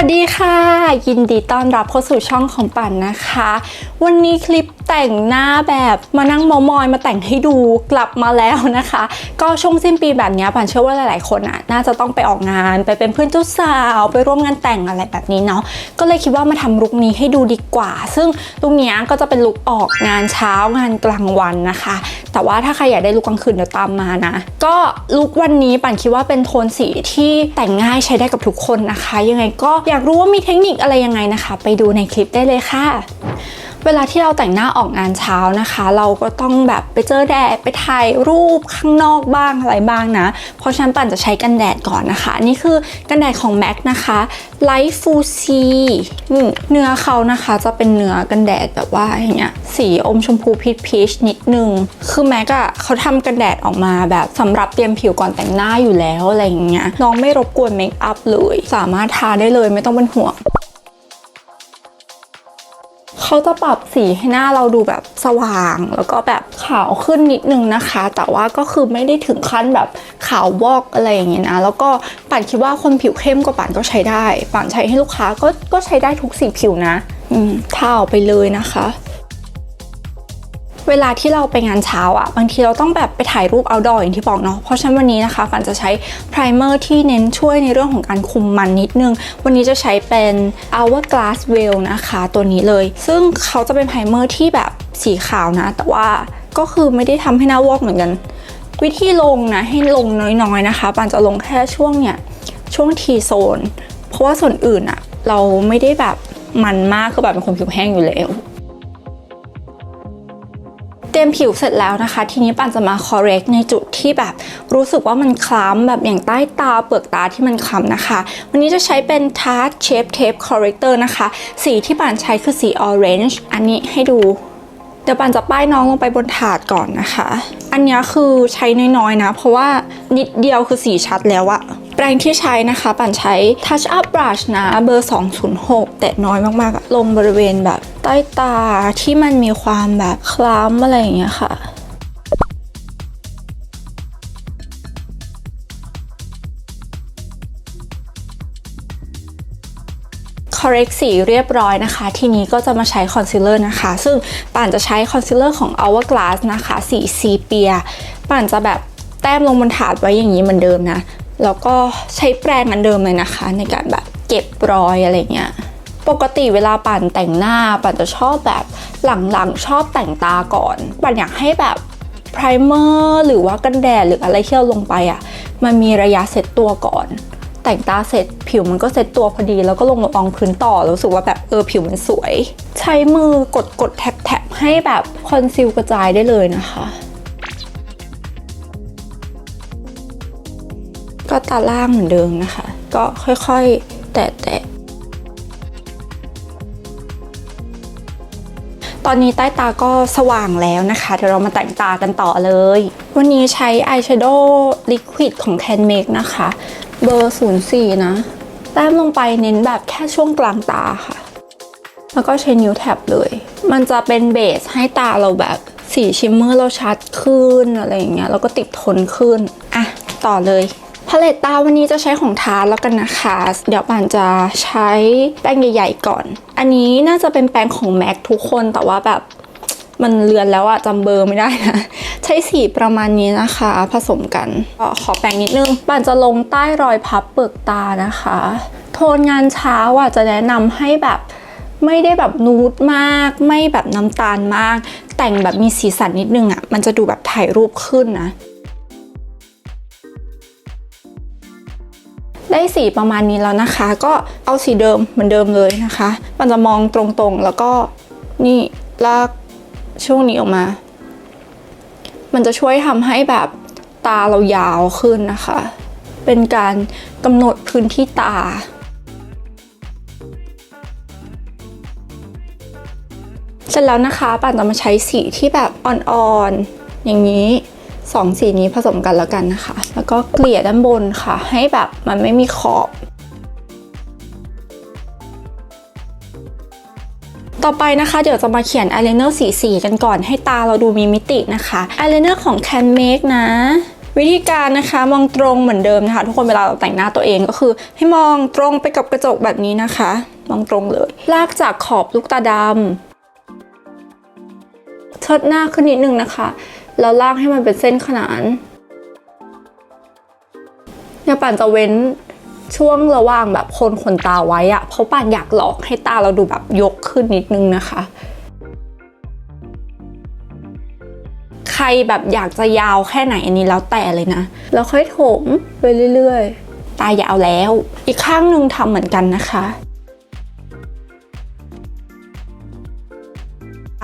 วัสดีค่ะ ยินดีต้อนรับเข้าสู่ช่องของปั่นนะคะ วันนี้คลิปแต่งหน้าแบบมานั่งมามอยมาแต่งให้ดูกลับมาแล้วนะคะ ก็ช่วงสิ้นปีแบบนี้ปั่นเชื่อว่าหลาย ๆ คนอะน่าจะต้องไปออกงานไปเป็นเพื่อนเจ้าสาวไปร่วมงานแต่งอะไรแบบนี้เนาะก็เลยคิดว่ามาทำลุคนี้ให้ดูดีกว่า ซึ่งลุคนี้ก็จะเป็นลุคออกงานเช้างานกลางวันนะคะ แต่ว่าถ้าใครอยากได้ลุคกลางคืนเดี๋ยวตามมานะ ก็ลุควันนี้ปั่นคิดว่าเป็นโทนสีที่แต่งง่ายใช้ได้กับทุกคนนะคะ ยังไงก็อยากรู้ว่ามีเทคนิคอะไรยังไงนะคะ ไปดูในคลิปได้เลยค่ะเวลาที่เราแต่งหน้าออกงานเช้านะคะ เราก็ต้องแบบไปเจอแดดไปถ่ายรูปข้างนอกบ้างอะไรบ้างนะ เพราะฉันปั่นจะใช้กันแดดก่อนนะคะนี่คือกันแดดของ MAC นะคะ Light Full C นี่เนื้อเขานะคะจะเป็นเนื้อกันแดดแบบว่าอย่างเงี้ยสีอมชมพูพีชพีชนิดนึง คือ MAC อะเขาทำกันแดดออกมาแบบสำหรับเตรียมผิวก่อนแต่งหน้าอยู่แล้วอะไรอย่างเงี้ยน้องไม่รบกวนเมคอัพเลย สามารถทาได้เลยไม่ต้องเป็นห่วง เขาจะปรับสีให้หน้าเราดูแบบสว่าง แล้วก็แบบขาวขึ้นนิดนึงนะคะ แต่ว่าก็คือไม่ได้ถึงขั้นแบบขาววอกอะไรอย่างเงี้ยนะ แล้วก็ป่านคิดว่าคนผิวเข้มกว่าป่านก็ใช้ได้ ป่านใช้ให้ลูกค้าก็ก็ใช้ได้ทุกสีผิวนะ อืมทาออกไปเลยนะคะ เวลาที่เราไปงานเช้าอะบางทีเราต้องแบบไปถ่ายรูป outdoor อย่างที่บอกเนาะเพราะฉะนั้นวันนี้นะคะฝันจะใช้ไพรเมอร์ที่เน้นช่วยในเรื่องของการคุมมันนิดนึง วันนี้จะใช้เป็น hourglass veil นะคะตัวนี้เลย ซึ่งเขาจะเป็นไพรเมอร์ที่แบบสีขาวนะ แต่ว่าก็คือไม่ได้ทำให้หน้าวอกเหมือนกัน วิธีลงนะให้ลงน้อยๆนะคะปันจะลงแค่ช่วงเนี่ยช่วง T zone เพราะว่าส่วนอื่นอะเราไม่ได้แบบมันมากคือแบบเป็นคนผิวแห้งอยู่แล้ว รียมผิวเสร็จแล้วนะคะ ทีนี้ปันจะมา correct ในจุดที่แบบรู้สึกว่ามันคล้ำแบบอย่างใต้ตาเปลือกตาที่มันคล้ำนะคะ วันนี้จะใช้เป็น Tarte Shape Tape Corrector นะคะ สีที่ปันใช้คือสี orange อันนี้ให้ดูเดี๋ยวปันจะป้ายน้องลงไปบนถาดก่อนนะคะ อันนี้คือใช้น้อยๆนะ เพราะว่านิดเดียวคือสีชัดแล้วอะแปรงที่ใช้นะคะ ปันใช้ Touch Up Brush นะ เบอร์ 206 แต่น้อยมากๆลงบริเวณแบบ ต้ตาที่มันมีความแบบคล้ำอะไรอย่างเงี้ยค่ะ correct สีเรียบร้อยนะคะ ทีนี้ก็จะมาใช้คอนซีลเลอร์นะคะ ซึ่งป่านจะใช้คอนซีลเลอร์ของ Hourglass นะคะ สีซีเปีย ป่านจะแบบแต้มลงบนถาดไว้อย่างนี้เหมือนเดิมนะ แล้วก็ใช้แปรงอันเดิมเลยนะคะ ในการแบบเก็บรอยอะไรเงี้ย ปกติเวลาปั่นแต่งหน้าปั่นจะชอบแบบหลังๆชอบแต่งตาก่อน ปั่นอยากให้แบบไพรเมอร์หรือว่ากันแดดหรืออะไรที่เราลงไปอะ่ะมันมีระยะเซตตัวก่อน แต่งตาเสร็จผิวมันก็เซตตัวพอดี แล้วก็ลงมาลองพื้นต่อแล้วรู้สึกว่าแบบเออผิวมันสวย ใช้มือกดกดแท็บแท็บให้แบบคอนซีลกระจายได้เลยนะคะ ก็ตาล่างเหมือนเดิมนะคะ ก็ค่อยๆ แตะแตะ ตอนนี้ใต้ตาก็สว่างแล้วนะคะ เดี๋ยวเรามาแต่งตากันต่อเลย วันนี้ใช้อายแชโดว์ลิควิดของ Can Make นะคะ เบอร์ 04 นะ แต้มลงไปเน้นแบบแค่ช่วงกลางตาค่ะ แล้วก็ใช้นิ้วแท็บเลย มันจะเป็นเบสให้ตาเราแบบสีชิมเมอร์เราชัดขึ้นอะไรอย่างเงี้ย แล้วก็ติดทนขึ้น อะ ต่อเลย พาเลตตาวันนี้จะใช้ของทาร์แล้วกันนะคะ เดี๋ยวป่านจะใช้แป้งใหญ่ ๆ ก่อน อันนี้น่าจะเป็นแป้งของ MAC ทุกคนแต่ว่าแบบมันเลือนแล้วอะจำเบอร์ไม่ได้นะ ใช้สีประมาณนี้นะคะ ผสมกันก็ขอแป้งนิดนึงป่านจะลงใต้รอยพับเปลือกตานะคะ โทนงานเช้าอะจะแนะนำให้แบบไม่ได้แบบนูดมาก ไม่แบบน้ำตาลมาก แต่งแบบมีสีสันนิดนึงอะมันจะดูแบบถ่ายรูปขึ้นนะ ได้สีประมาณนี้แล้วนะคะ ก็เอาสีเดิมเหมือนเดิมเลยนะคะ มันจะมองตรงๆแล้วก็นี่ลากช่วงนี้ออกมา มันจะช่วยทำให้แบบตาเรายาวขึ้นนะคะ เป็นการกำหนดพื้นที่ตาเสร็จแล้วนะคะป่านจะมาใช้สีที่แบบอ่อนๆ อย่างนี้ สองสีนี้ผสมกันแล้วกันนะคะ แล้วก็เกลี่ยด้านบนค่ะ ให้แบบมันไม่มีขอบ ต่อไปนะคะเดี๋ยวจะมาเขียนอายไลเนอร์สีสีกันก่อนให้ตาเราดูมีมิตินะคะอายไลเนอร์ของ Can Make นะวิธีการนะคะมองตรงเหมือนเดิมนะคะ ทุกคนเวลาเราแต่งหน้าตัวเองก็คือ ให้มองตรงไปกับกระจกแบบนี้นะคะ มองตรงเลย ลากจากขอบลูกตาดำเชิดหน้าขึ้นนิดนึงนะคะ แล้วลากให้มันเป็นเส้นขนานเนี่ยป่านจะเว้นช่วงระหว่างแบบโคนขนตาไว้อะเพราะป่านอยากหลอกให้ตาเราดูแบบยกขึ้นนิดนึงนะคะ ใครแบบอยากจะยาวแค่ไหนอันนี้แล้วแต่เลยนะ แล้วค่อยถมไปเรื่อยๆ ตายาวแล้ว อีกข้างหนึ่งทำเหมือนกันนะคะ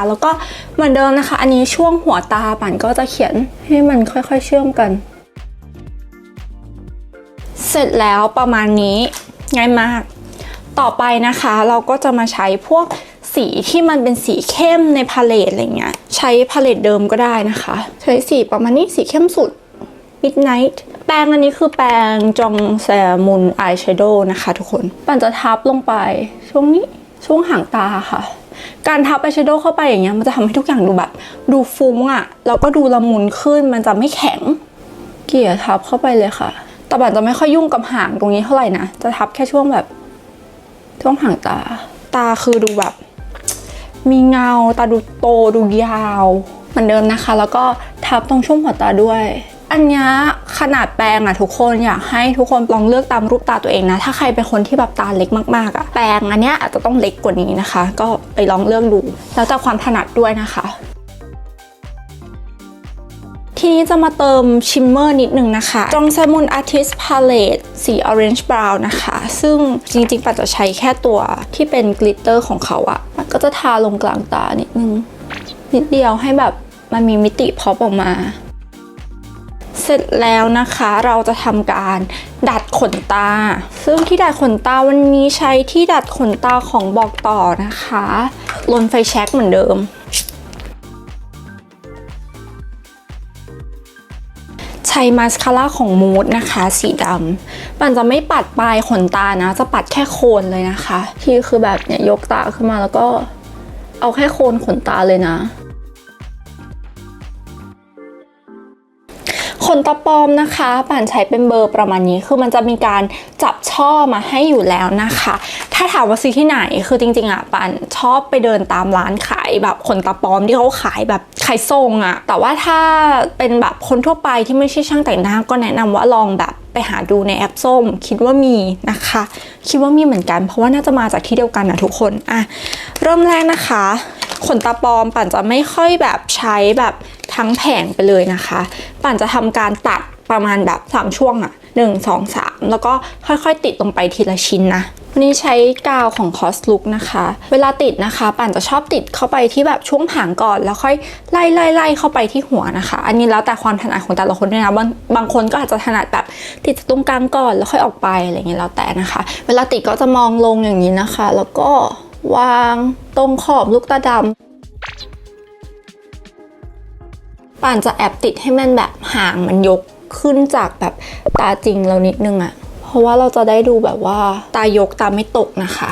แล้วก็เหมือนเดิมนะคะ อันนี้ช่วงหัวตาปั่นก็จะเขียนให้มันค่อยๆเชื่อมกัน เสร็จแล้วประมาณนี้ง่ายมาก ต่อไปนะคะเราก็จะมาใช้พวกสีที่มันเป็นสีเข้มในพาเลตอะไรเงี้ย ใช้พาเลตเดิมก็ได้นะคะ ใช้สีประมาณนี้สีเข้มสุด Midnight แปรงอันนี้คือแปรงจองแซมุนอายแชโดว์นะคะทุกคน ปั่นจะทับลงไปช่วงนี้ช่วงหางตาค่ะ การทับอายแชโดว์เข้าไปอย่างเงี้ยมันจะทำให้ทุกอย่างดูแบบ ดูฟุ้งอะ่ะแล้วก็ดูละมุนขึ้นมันจะไม่แข็ง เกี่ยทับเข้าไปเลยค่ะแต่บันจะไม่ค่อยยุ่งกับหางตรงนี้เท่าไหร่นะจะทับแค่ช่วงแบบช่วงหางตา ตาคือดูแบบ มีเงาตาดูโตดูยาว เหมือนเดิมนะคะ แล้วก็ทับตรงช่วงหัวตาด้วย อันนี้ขนาดแปรงอะทุกคนอยากให้ทุกคนลองเลือกตามรูปตาตัวเองนะ ถ้าใครเป็นคนที่แบบตาเล็กมากๆอะแปรงอันนี้อาจจะต้องเล็กกว่านี้นะคะ ก็ไปลองเลือกดู แล้วแต่ความถนัดด้วยนะคะทีนี้จะมาเติมชิมเมอร์นิดนึงนะคะจองแซมุนอาร์ติสพาเลตสี Orange Brown นะคะ ซึ่งจริงๆปัจจะใช้แค่ตัวที่เป็นกลิตเตอร์ของเขาอะมันก็จะทาลงกลางตานิดนึง นิดเดียวให้แบบมันมีมิติพอออกมา เสร็จแล้วนะคะเราจะทำการดัดขนตา ซึ่งที่ดัดขนตาวันนี้ใช้ที่ดัดขนตาของบอกต่อนะคะลนไฟแช็กเหมือนเดิม ใช้มาสคาร่าของมูดนะคะ สีดำมันจะไม่ปัดปลายขนตานะ จะปัดแค่โคนเลยนะคะ ที่คือแบบเนี่ยยกตาขึ้นมาแล้วก็เอาแค่โคนขนตาเลยนะ ขนตาปลอมนะคะป่านใช้เป็นเบอร์ประมาณนี้คือมันจะมีการจับช่อมาให้อยู่แล้วนะคะ ถ้าถามว่าซื้อที่ไหนคือจริงๆอะป่านชอบไปเดินตามร้านขายแบบขนตาปลอมที่เขาขายแบบขายทรงอะแต่ว่าถ้าเป็นแบบคนทั่วไปที่ไม่ใช่ช่างแต่งหน้าก็แนะนำว่าลองแบบไปหาดูในแอปส้ม คิดว่ามีนะคะ คิดว่ามีเหมือนกัน เพราะว่าน่าจะมาจากที่เดียวกันนะทุกคนอะเริ่มแรกนะคะ ขนตาปลอมปั่นจะไม่ค่อยแบบใช้แบบ ทั้งแผงไปเลยนะคะ ปั่นจะทำการตัดประมาณแบบ3ช่วงอะ1 2 3แล้วก็ค่อยๆ ติดลงไปทีละชิ้นนะวันนี้ใช้กาวของ Cos Look นะคะ เวลาติดนะคะปั่นจะชอบติดเข้าไปที่แบบช่วงหางก่อน แล้วค่อยไล่ไล่ไล่เข้าไปที่หัวนะคะ อันนี้แล้วแต่ความถนัดของแต่ละคนด้วยนะบางบางคนก็อาจจะถนัดแบบติดตรงกลางก่อนแล้วค่อยออกไปอะไรเงี้ยแล้วแต่นะคะ เวลาติดก็จะมองลงอย่างนี้นะคะ แล้วก็วางตรงขอบลูกตาดำ ป่านจะแอบติดให้มันแบบหางมันยกขึ้นจากแบบตาจริงเรานิดนึงอะเพราะว่าเราจะได้ดูแบบว่าตายกตาไม่ตกนะคะ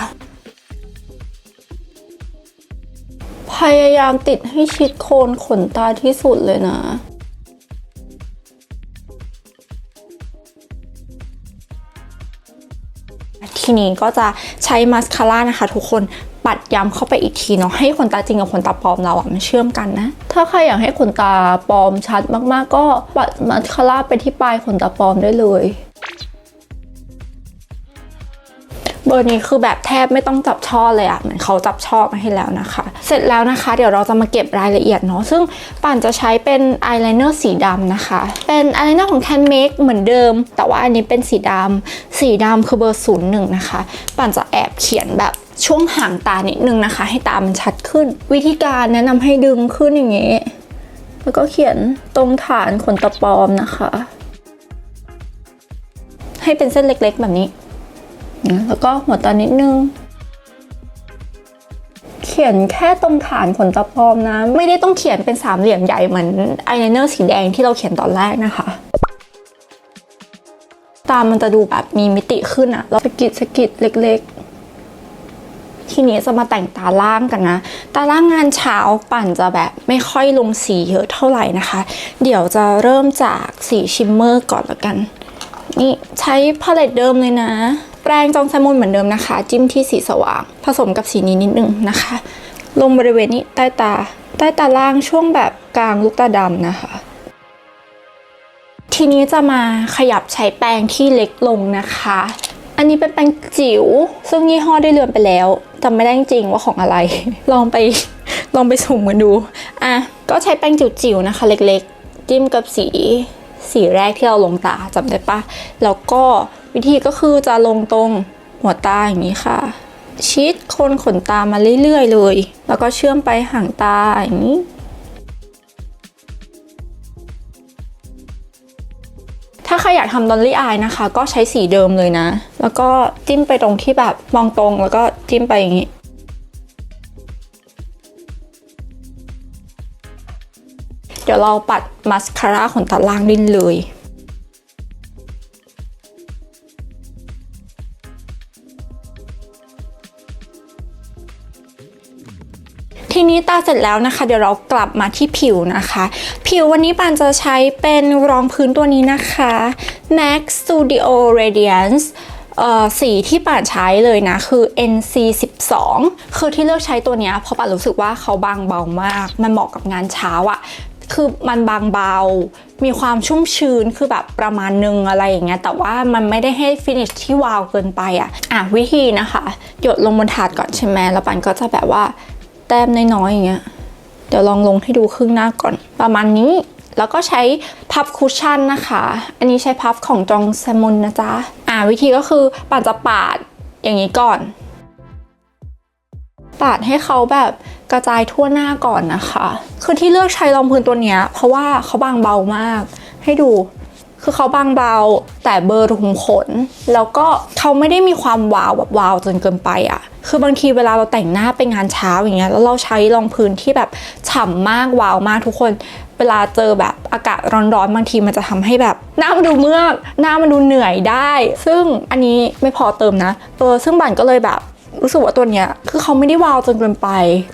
พยายามติดให้ชิดโคนขนตาที่สุดเลยนะทีนี้ก็จะใช้มาสคาร่านะคะทุกคน ปัดย้ำเข้าไปอีกทีเนาะให้ขนตาจริงกับขนตาปลอมเราอะมันเชื่อมกันนะ ถ้าใครอยากให้ขนตาปลอมชัดมากๆ ก็ปัดมาสคาร่าไปที่ปลายขนตาปลอมได้เลยเบอร์นี้คือแบบแทบไม่ต้องจับช่อเลยอะเหมือนเขาจับช่อมาให้แล้วนะคะ เสร็จแล้วนะคะ เดี๋ยวเราจะมาเก็บรายละเอียดเนาะซึ่งป่านจะใช้เป็นอายไลเนอร์สีดำนะคะ เป็นอายไลเนอร์ของ Can Make เหมือนเดิม แต่ว่าอันนี้เป็นสีดำสีดำคือเบอร์ 01 นะคะ ป่านจะแอบเขียนแบบ ช่วงห่างตานิดนึงนะคะ ให้ตามันชัดขึ้น วิธีการแนะนำให้ดึงขึ้นอย่างนี้แล้วก็เขียนตรงฐานขนตาปลอมนะคะ ให้เป็นเส้นเล็กๆแบบนี้ แล้วก็หัวตานิดนึง เขียนแค่ตรงฐานขนตาปลอมนะ ไม่ได้ต้องเขียนเป็นสามเหลี่ยมใหญ่เหมือนอายไลเนอร์สีแดงที่เราเขียนตอนแรกนะคะ ตามันจะดูแบบมีมิติขึ้นอะแล้วสะกิดสะกิดเล็กๆ ทีนี้จะมาแต่งตาล่างกันนะ ตาล่างงานเช้าปั่นจะแบบไม่ค่อยลงสีเยอะเท่าไหร่นะคะ เดี๋ยวจะเริ่มจากสีชิมเมอร์ก่อนละกัน นี่ใช้พาเลตเดิมเลยนะ แปรงจองแซมมอนเหมือนเดิมนะคะ จิ้มที่สีสว่าง ผสมกับสีนี้นิดนึงนะคะ ลงบริเวณนี้ใต้ตา ใต้ตาล่างช่วงแบบกลางลูกตาดำนะคะทีนี้จะมาขยับใช้แปรงที่เล็กลงนะคะ อันนี้เป็นแปรงจิ๋วซึ่งยี่ห้อได้เลือนไปแล้วจำไม่ได้จริงว่าของอะไร ลองไปลองไปสุ่มกันดู อะ ก็ใช้แปรงจิ๋วๆนะคะ เล็กๆ จิ้มกับสีสีแรกที่เราลงตาจำได้ปะ แล้วก็วิธีก็คือจะลงตรงหัวตาอย่างนี้ค่ะ ชิดคนขนตามาเรื่อยๆเลย แล้วก็เชื่อมไปห่างตาอย่างนี้ ถ้าใครอยากทำดอลลี่อายนะคะ ก็ใช้สีเดิมเลยนะ แล้วก็จิ้มไปตรงที่แบบมองตรงแล้วก็จิ้มไปอย่างนี้ เดี๋ยวเราปัดมาสคาร่าขนตาล่างดินเลย ทีนี้ตาเสร็จแล้วนะคะ เดี๋ยวเรากลับมาที่ผิวนะคะ ผิววันนี้ปานจะใช้เป็นรองพื้นตัวนี้นะคะ MAC Studio Radiance เอ่อสีที่ป่านใช้เลยนะคือ NC 12คือที่เลือกใช้ตัวนี้เพราะป่านรู้สึกว่าเขาบางเบามาก มันเหมาะกับงานเช้าอะคือมันบางเบา มีความชุ่มชื้น คือแบบประมาณนึงอะไรอย่างเงี้ย แต่ว่ามันไม่ได้ให้ฟินิชที่วาวเกินไปอะอะวิธีนะคะ หยดลงบนถาดก่อนใช่ไหมแล้วปันก็จะแบบว่า ต้มน้อยๆอย่างเงี้ย เดี๋ยวลองลงให้ดูครึ่งหน้าก่อน ประมาณนี้ แล้วก็ใช้พับคุชชั่นนะคะ อันนี้ใช้พับของจองแซมมอนนะจ๊ะ อ่าวิธีก็คือปานจะปาดอย่างนี้ก่อน ปาดให้เขาแบบกระจายทั่วหน้าก่อนนะคะ คือที่เลือกใช้รองพื้นตัวเนี้ย เพราะว่าเขาบางเบามาก ให้ดู คือเขาบางเบาแต่เบอร์ถุงขน แล้วก็เขาไม่ได้มีความวาวแบบวาวจนเกินไปอะ่ะ คือบางทีเวลาเราแต่งหน้าไปงานเช้าอย่างเงี้ยแล้วเราใช้รองพื้นที่แบบฉ่ำมากวาวมากทุกคน เวลาเจอแบบอากาศร้อนๆบางทีมันจะทำให้แบบหน้ามันดูเมือกหน้ามันดูเหนื่อยได้ ซึ่งอันนี้ไม่พอเติมนะเออซึ่งบันก็เลยแบบรู้สึกว่าตัวเนี้ยคือเขาไม่ได้วาวจนเกินไป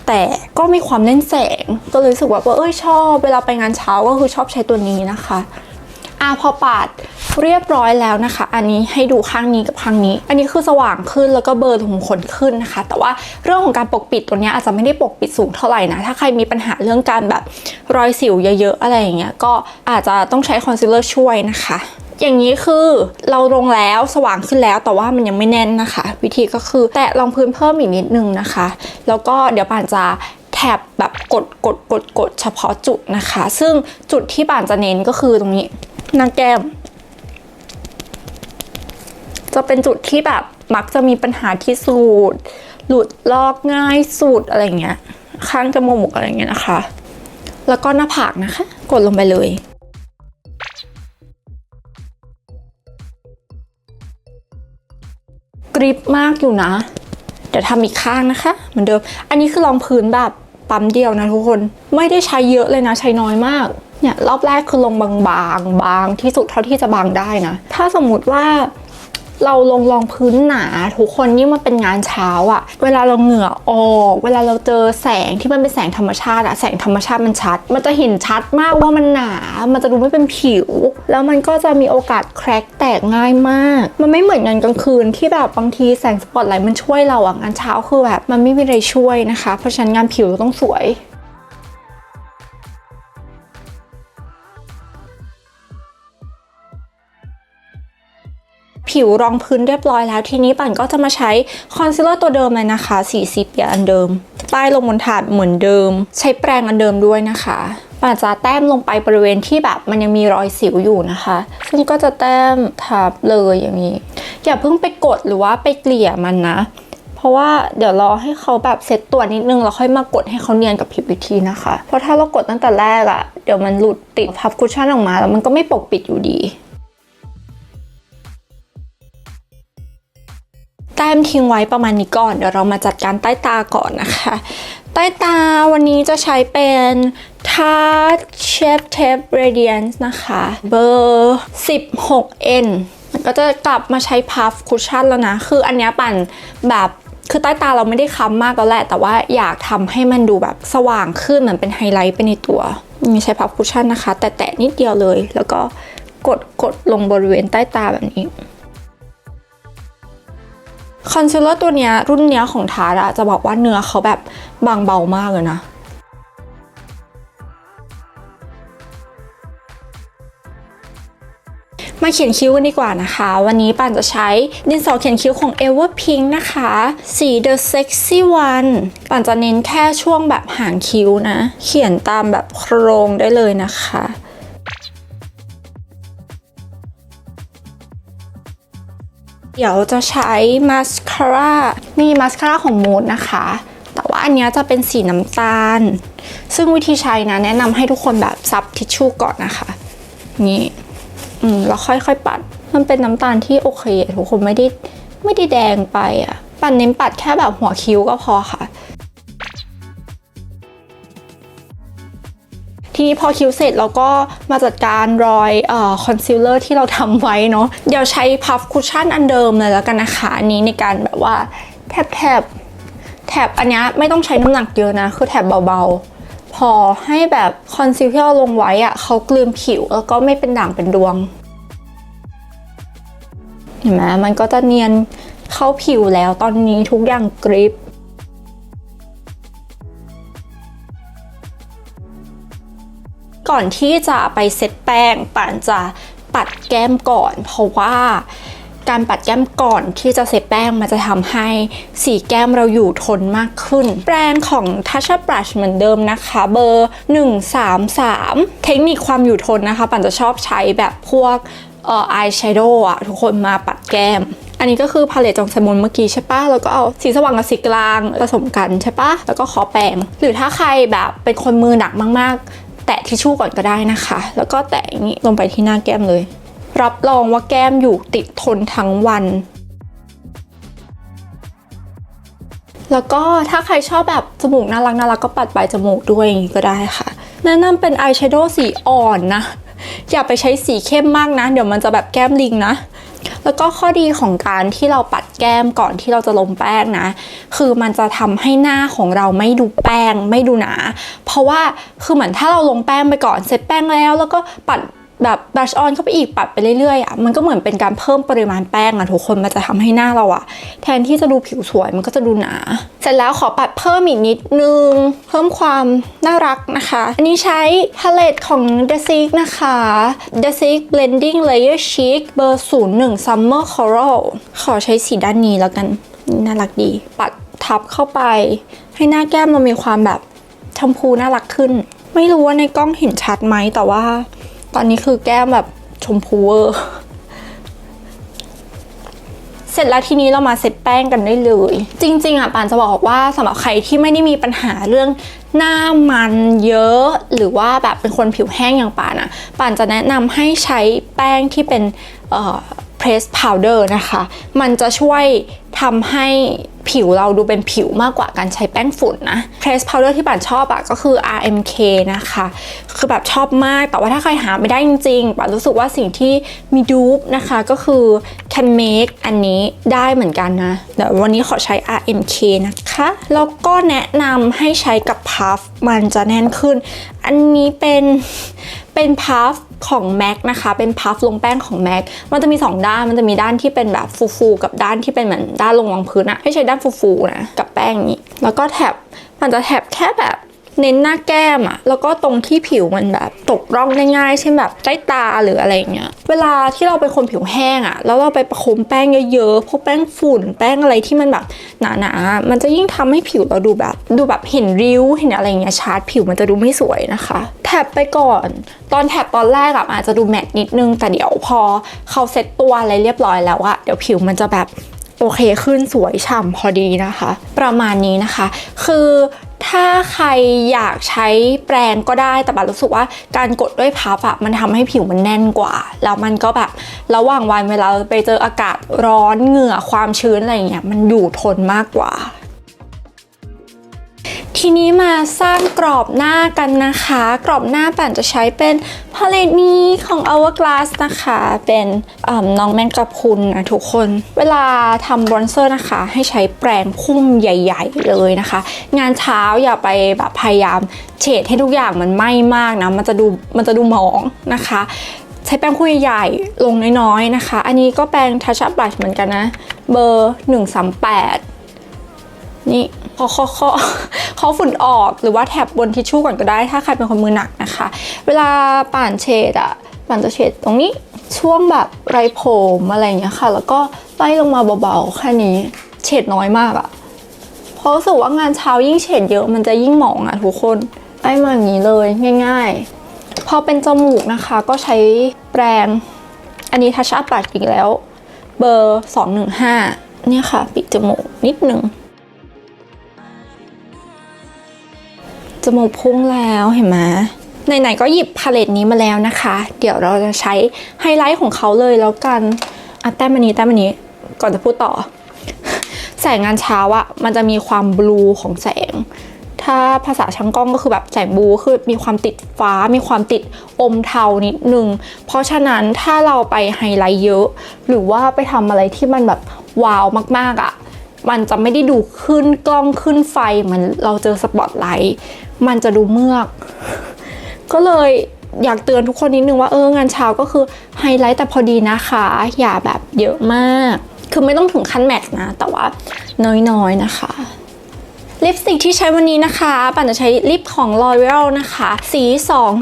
แต่ก็มีความเล่นแสง ก็เลยรู้สึกว่าเออชอบ เวลาไปงานเช้าก็คือชอบใช้ตัวนี้นะคะ อะพอปาดเรียบร้อยแล้วนะคะ อันนี้ให้ดูข้างนี้กับข้างนี้ อันนี้คือสว่างขึ้นแล้วก็เบลอร์ถุงขนขึ้นนะคะ แต่ว่าเรื่องของการปกปิดตัวนี้อาจจะไม่ได้ปกปิดสูงเท่าไหร่นะ ถ้าใครมีปัญหาเรื่องการแบบรอยสิวเยอะๆอะไรอย่างเงี้ย ก็อาจจะต้องใช้คอนซีลเลอร์ช่วยนะคะอย่างนี้คือเราลงแล้วสว่างขึ้นแล้วแต่ว่ามันยังไม่แน่นนะคะ วิธีก็คือแตะรองพื้นเพิ่มอีกนิดนึงนะคะ แล้วก็เดี๋ยวป่านจะ แท็บแบบกดกดกดกดเฉพาะจุดนะคะ ซึ่งจุดที่ป่านจะเน้นก็คือตรงนี้หน้าแก้ม จะเป็นจุดที่แบบมักจะมีปัญหาที่สุดหลุดลอกง่ายสุดอะไรเงี้ย ข้างจมูกอะไรเงี้ยนะคะ แล้วก็หน้าผากนะคะ กดลงไปเลยกริปมากอยู่นะ เดี๋ยวทำอีกข้างนะคะ เหมือนเดิม อันนี้คือรองพื้นแบบ ปั๊มเดียวนะทุกคนไม่ได้ใช้เยอะเลยนะ ใช้น้อยมากเนี่ยรอบแรกคือลงบางๆบางที่สุดเท่าที่จะบางได้นะ ถ้าสมมุติว่า เราลงรองพื้นหนาทุกคนนี่มันเป็นงานเช้าอะเวลาเราเหงื่อออก เวลาเราเจอแสงที่มันเป็นแสงธรรมชาติอะแสงธรรมชาติมันชัด มันจะเห็นชัดมากว่ามันหนา มันจะดูไม่เป็นผิว แล้วมันก็จะมีโอกาสแครกแตกง่ายมาก มันไม่เหมือนงานกลางคืนที่แบบบางทีแสงสปอตไลท์มันช่วยเราอะงานเช้าคือแบบมันไม่มีอะไรช่วยนะคะ เพราะฉะนั้นงานผิวต้องสวย ผิวรองพื้นเรียบร้อยแล้ว ทีนี้ปั่นก็จะมาใช้คอนซีลเลอร์ตัวเดิมเลยนะคะสีซีเปียอันเดิมป้ายลงบนถาดเหมือนเดิม ใช้แปรงอันเดิมด้วยนะคะปั่นจะแต้มลงไปบริเวณที่แบบมันยังมีรอยสิวอยู่นะคะ ซึ่งก็จะแต้มทับเลยอย่างนี้ อย่าเพิ่งไปกดหรือว่าไปเกลี่ยมันนะ เพราะว่าเดี๋ยวรอให้เขาแบบเซ็ตตัวนิดนึงแล้วค่อยมากดให้เขาเนียนกับผิวอีกทีนะคะ เพราะถ้าเรากดตั้งแต่แรกอะเดี๋ยวมันหลุดติดพับคุชชั่นออกมาแล้วมันก็ไม่ปกปิดอยู่ดี แต้มทิ้งไว้ประมาณนี้ก่อน เดี๋ยวเรามาจัดการใต้ตาก่อนนะคะ ใต้ตาวันนี้จะใช้เป็น Tarte Shape Tape Radiance นะคะ เบอร์ 16N มันก็จะกลับมาใช้พัฟคุชชั่นแล้วนะ คืออันนี้ปั่นแบบคือใต้ตาเราไม่ได้ค้ำมากแล้วแหละ แต่ว่าอยากทำให้มันดูแบบสว่างขึ้นเหมือนเป็นไฮไลท์ไปในตัวนี่ใช้พับคุชชั่นนะคะ แต่แตะนิดเดียวเลย แล้วก็กดกดลงบริเวณใต้ตาแบบนี้ คอนซีลเลอร์ตัวเนี้ยรุ่นเนี้ยของทาร์อะจะบอกว่าเนื้อเขาแบบบางเบามากเลยนะมาเขียนคิ้วกันดีกว่านะคะ วันนี้ปานจะใช้ดินสอเขียนคิ้วของ Everpink นะคะ สี The Sexy One ปานจะเน้นแค่ช่วงแบบหางคิ้วนะ เขียนตามแบบโครงได้เลยนะคะ เดี๋ยวจะใช้มาสคาร่านี่มาสคาร่าของมูดนะคะ แต่ว่าอันนี้จะเป็นสีน้ำตาล ซึ่งวิธีใช้นะ แนะนำให้ทุกคนแบบซับทิชชู่ก่อนนะคะ นี่อืมแล้วค่อยๆปัด มันเป็นน้ำตาลที่โอเคทุกคนไม่ได้ไม่ได้แดงไปอะปัดเน้นปัดแค่แบบหัวคิ้วก็พอค่ะ ทีนี้พอคิ้วเสร็จเราก็มาจัดการรอยอคอนซีลเลอร์ที่เราทำไว้เนาะเดี๋ยวใช้พัฟคุชชั่นอันเดิมเลยแล้วกันนะคะอันนี้ในการแบบว่าแทบแทบแถบอันนี้ไม่ต้องใช้น้ำหนักเยอะนะ คือแถบเบาๆ พอให้แบบคอนซีลที่เราลงไว้อะเขากลืนผิวแล้วก็ไม่เป็นด่างเป็นดวง เห็นไหมมันก็จะเนียนเข้าผิวแล้วตอนนี้ทุกอย่างกริป ก่อนที่จะไปเซตแป้งป่านจะปัดแก้มก่อน เพราะว่าการปัดแก้มก่อนที่จะเซตแป้งมันจะทำให้สีแก้มเราอยู่ทนมากขึ้น แบรนด์ของ Tasha Brush เหมือนเดิมนะคะเบอร์ 133 เทคนิคความอยู่ทนนะคะป่นจะชอบใช้แบบพวกเอ่ออายแชโดว์อะทุกคนมาปัดแก้ม อันนี้ก็คือพาเลตจองสมุนเมื่อกี้ใช่ปะแล้วก็เอาสีสว่างกับสีกลางผสมกันใช่ปะแล้วก็ขอแปรงหรือถ้าใครแบบเป็นคนมือหนักมากๆ แตะทิชชู่ก่อนก็ได้นะคะ แล้วก็แตะอย่างนี้ลงไปที่หน้าแก้มเลย รับรองว่าแก้มอยู่ติดทนทั้งวัน แล้วก็ถ้าใครชอบแบบจมูกน่ารักน่ารักก็ปัดปลายจมูกด้วยอย่างนี้ก็ได้ค่ะ แนะนำเป็นอายแชโดว์สีอ่อนนะ อย่าไปใช้สีเข้มมากนะ เดี๋ยวมันจะแบบแก้มลิงนะ แล้วก็ข้อดีของการที่เราปัดแก้มก่อนที่เราจะลงแป้งนะ คือมันจะทำให้หน้าของเราไม่ดูแป้งไม่ดูหนา เพราะว่าคือเหมือนถ้าเราลงแป้งไปก่อนเสร็จแป้งแล้ว แล้วก็ปัด แบบบ r ัชออนเข้าไปอีกปัดไปเรื่อยๆอะมันก็เหมือนเป็นการเพิ่มปริมาณแป้งอะทุกคนมันจะทำให้หน้าเราอะ แทนที่จะดูผิวสวยมันก็จะดูหนา เสร็จแล้วขอปัดเพิ่มอีกนิดนึง เพิ่มความน่ารักนะคะ อันนี้ใช้พาเลตของ d e s i c นะคะ d e s i c Blending Layer Chic เบอร์ 01 Summer Coral ขอใช้สีด้านนี้แล้วกันนี่น่ารักดี ปัดทับเข้าไป ให้หน้าแก้มเรามีความแบบชมพูน่ารักขึ้น ไม่รู้ว่าในกล้องเห็นชัดไหมแต่ว่า ตอนนี้คือแก้มแบบชมพูเวอร์ เสร็จแล้วทีนี้เรามาเซตแป้งกันได้เลย จริง ๆ อะปานจะบอกว่าสำหรับใครที่ไม่ได้มีปัญหาเรื่องหน้ามันเยอะหรือว่าแบบเป็นคนผิวแห้งอย่างปานอะปานจะแนะนำให้ใช้แป้งที่เป็นเอ่อ press powder นะคะ มันจะช่วยทำให้ผิวเราดูเป็นผิวมากกว่าการใช้แป้งฝุ่นนะ press powder ที่ป่านชอบอะก็คือ RMK นะคะ คือแบบชอบมาก แต่ว่าถ้าใครหาไม่ได้จริงๆป่านรู้สึกว่าสิ่งที่มีดูปนะคะก็คือ can make อันนี้ได้เหมือนกันนะเดี๋ยววันนี้ขอใช้ RMK นะคะ แล้วก็แนะนำให้ใช้กับพัฟมันจะแน่นขึ้น อันนี้เป็นเป็นพัฟ ของ MAC นะคะ เป็นพัฟลงแป้งของ MAC มันจะมี 2 ด้าน มันจะมีด้านที่เป็นแบบฟูๆ กับด้านที่เป็นเหมือนด้านลงรองพื้นอะให้ใช้ด้านฟูๆนะ กับแป้งนี้ แล้วก็แท็บมันจะแท็บแค่แบบ เน้นหน้าแก้มอะแล้วก็ตรงที่ผิวมันแบบตกร่องได้ง่ายเช่นแบบใต้ตาหรืออะไรเงี้ย เวลาที่เราเป็นคนผิวแห้งอะแล้วเราไปประคมแป้งเยอะๆพวกแป้งฝุ่น แป้งอะไรที่มันแบบหนาๆ มันจะยิ่งทำให้ผิวเราดูแบบ ดูแบบเห็นริ้วเห็นอะไรเงี้ยชาร์จผิวมันจะดูไม่สวยนะคะแท็บไปก่อน ตอนแท็บตอนแรกอะอาจจะดูแมตต์นิดนึง แต่เดี๋ยวพอเขาเซ็ตตัวอะไรเรียบร้อยแล้วอะเดี๋ยวผิวมันจะแบบโอเคขึ้นสวยฉ่ำพอดีนะคะ ประมาณนี้นะคะ คือ ถ้าใครอยากใช้แปรงก็ได้แต่บัดรู้สึกว่าการกดด้วยพับอะมันทำให้ผิวมันแน่นกว่า แล้วมันก็แบบระหว่างวันเวลาไปเจออากาศร้อนเหงื่อความชื้นอะไรอย่างเงี้ยมันอยู่ทนมากกว่า ทีนี้มาสร้างกรอบหน้ากันนะคะ กรอบหน้าปั่นจะใช้เป็นพาเลตนี้ของ Hourglass นะคะ เป็นน้องแมงกะพรุนนะทุกคน เวลาทำบรอนเซอร์นะคะ ให้ใช้แปรงพุ่มใหญ่ ๆ เลยนะคะ งานเช้าอย่าไปแบบพยายามเฉดให้ทุกอย่างมันไหม้มากนะ มันจะดูมันจะดูหมองนะคะใช้แป้งคู่ใหญ่ๆลงน้อยๆนะคะ อันนี้ก็แปรงทัช up brush เหมือนกันนะ เบอร์ 138 นี่ขอขอขอขอฝุ่นออกหรือว่าแถบบนทิชชู่ก่อนก็ได้ ถ้าใครเป็นคนมือหนักนะคะ เวลาป่านเฉดอะป่านจะเฉดตรงนี้ช่วงแบบไรผมอะไรอย่างเงี้ยค่ะ แล้วก็ไล่ลงมาเบาๆแค่นี้เฉดน้อยมากอะเพราะรู้สึกว่างานเช้ายิ่งเฉดเยอะมันจะยิ่งหมองอะทุกคนไล่มาอย่างนี้เลยง่าย ๆ พอเป็นจมูกนะคะก็ใช้แปรงอันนี้ทัชอัพปัดอีกแล้ว เบอร์ 215 เนี่ยค่ะ ปิดจมูกนิดหนึ่ง มูกพุ่งแล้วเห็นไหมไหนๆก็หยิบพาเลตนี้มาแล้วนะคะ เดี๋ยวเราจะใช้ไฮไลท์ของเขาเลยแล้วกันอะแต้มอันนี้แต้มอันนี้ก่อนจะพูดต่อ แสงงานเช้าอะมันจะมีความบลูของแสง ถ้าภาษาช่างกล้องก็คือแบบแสงบลูคือมีความติดฟ้า มีความติดอมเทานิดนึง เพราะฉะนั้นถ้าเราไปไฮไลท์เยอะ หรือว่าไปทำอะไรที่มันแบบว้าวมากๆอะมันจะไม่ได้ดูขึ้นกล้องขึ้นไฟเหมือนเราเจอสปอตไลท์ มันจะดูเมือก ก็เลยอยากเตือนทุกคนนิดนึงว่าเอองานเช้าก็คือไฮไลท์แต่พอดีนะคะ อย่าแบบเยอะมาก คือไม่ต้องถึงขั้นแม็กนะ แต่ว่าน้อยๆนะคะลิปสติกที่ใช้วันนี้นะคะ ปั่นจะใช้ลิปของ L'Oreal นะคะ สี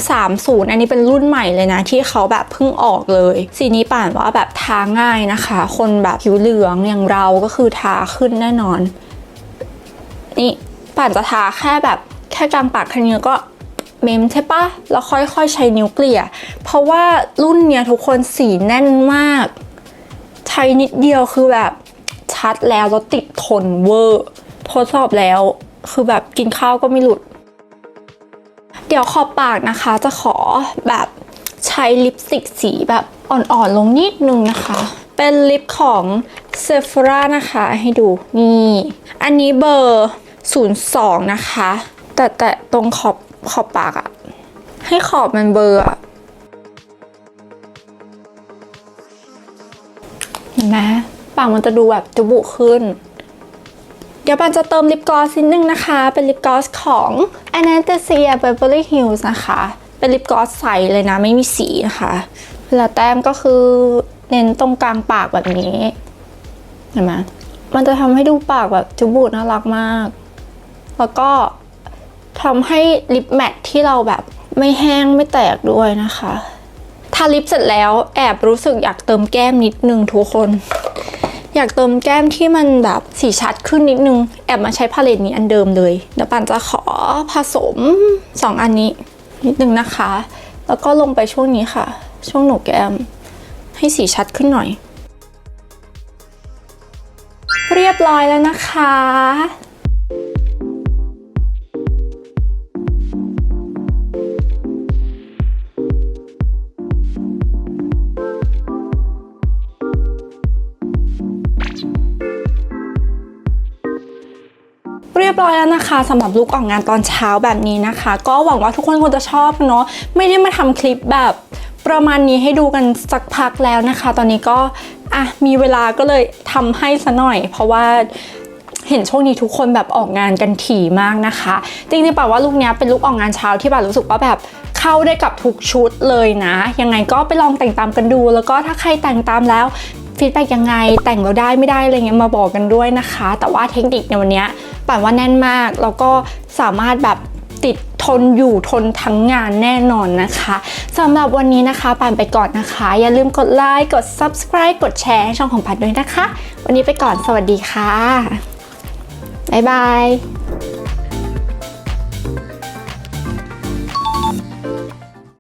230 อันนี้เป็นรุ่นใหม่เลยนะ ที่เขาแบบเพิ่งออกเลย สีนี้ป่านว่าแบบทาง่ายนะคะ คนแบบผิวเหลืองอย่างเราก็คือทาขึ้นแน่นอน นี่ป่านจะทาแค่แบบ แค่กลางปากแค่นี้ก็เมมใช่ปะแล้วค่อยๆใช้นิ้วเกลี่ย เพราะว่ารุ่นเนี้ยทุกคนสีแน่นมาก ใช้นิดเดียวคือแบบชัดแล้วแล้วติดทนเวอร์ทดสอบแล้ว คือแบบกินข้าวก็ไม่หลุด เดี๋ยวขอบปากนะคะจะขอแบบใช้ลิปสติกสีแบบอ่อนๆลงนิดนึงนะคะ เป็นลิปของ Sephora นะคะให้ดูนี่ อันนี้เบอร์ 02 นะคะ แต่แต่ตรงขอบขอบปากอะให้ขอบมันเบอร์อะเห็นไหมปากมันจะดูแบบจุบุขึ้น เดี๋ยวปันจะเติมลิปกลอสนิดนึงนะคะ เป็นลิปกลอสของ Anastasia Beverly Hills นะคะ เป็นลิปกลอสใสเลยนะ ไม่มีสีนะคะเวลาแต้มก็คือเน้นตรงกลางปากแบบนี้ เห็นไหมมันจะทำให้ดูปากแบบจุบุน่ารักมาก แล้วก็ ทำให้ลิปแมทที่เราแบบไม่แห้งไม่แตกด้วยนะคะทาลิปเสร็จแล้วแอบรู้สึกอยากเติมแก้มนิดนึงทุกคน อยากเติมแก้มที่มันแบบสีชัดขึ้นนิดนึง แอบมาใช้พาเลตนี้อันเดิมเลยเดี๋ยวปันจะขอผสม 2 อันนี้ นิดนึงนะคะ แล้วก็ลงไปช่วงนี้ค่ะ ช่วงหนกแก้ม ให้สีชัดขึ้นหน่อย เรียบร้อยแล้วนะคะ รียบร้อยแล้วนะคะสำหรับลุกออกงานตอนเช้าแบบนี้นะคะ ก็หวังว่าทุกคนคงจะชอบเนาะไม่ได้มาทำคลิปแบบประมาณนี้ให้ดูกันสักพักแล้วนะคะ ตอนนี้ก็อะมีเวลาก็เลยทำให้ซะหน่อย เพราะว่าเห็นช่วงนี้ทุกคนแบบออกงานกันถี่มากนะคะ จริงๆป่าว่าลุคเนี้ยเป็นลุคออกงานเช้าที่ป่ารู้สึกว่าแบบเข้าได้กับทุกชุดเลยนะ ยังไงก็ไปลองแต่งตามกันดู แล้วก็ถ้าใครแต่งตามแล้ว ฟีดแบ็กยังไงแต่งเราได้ไม่ได้อะไรเงี้ยมาบอกกันด้วยนะคะ แต่ว่าเทคนิคในวันนี้ป่านว่าแน่นมากแล้วก็สามารถแบบติดทนอยู่ทนทั้งงานแน่นอนนะคะสำหรับวันนี้นะคะป่านไปก่อนนะคะ อย่าลืมกดไลค์กด subscribe กดแชร์ให้ช่องของป่านด้วยนะคะ วันนี้ไปก่อนสวัสดีค่ะบ๊ายบาย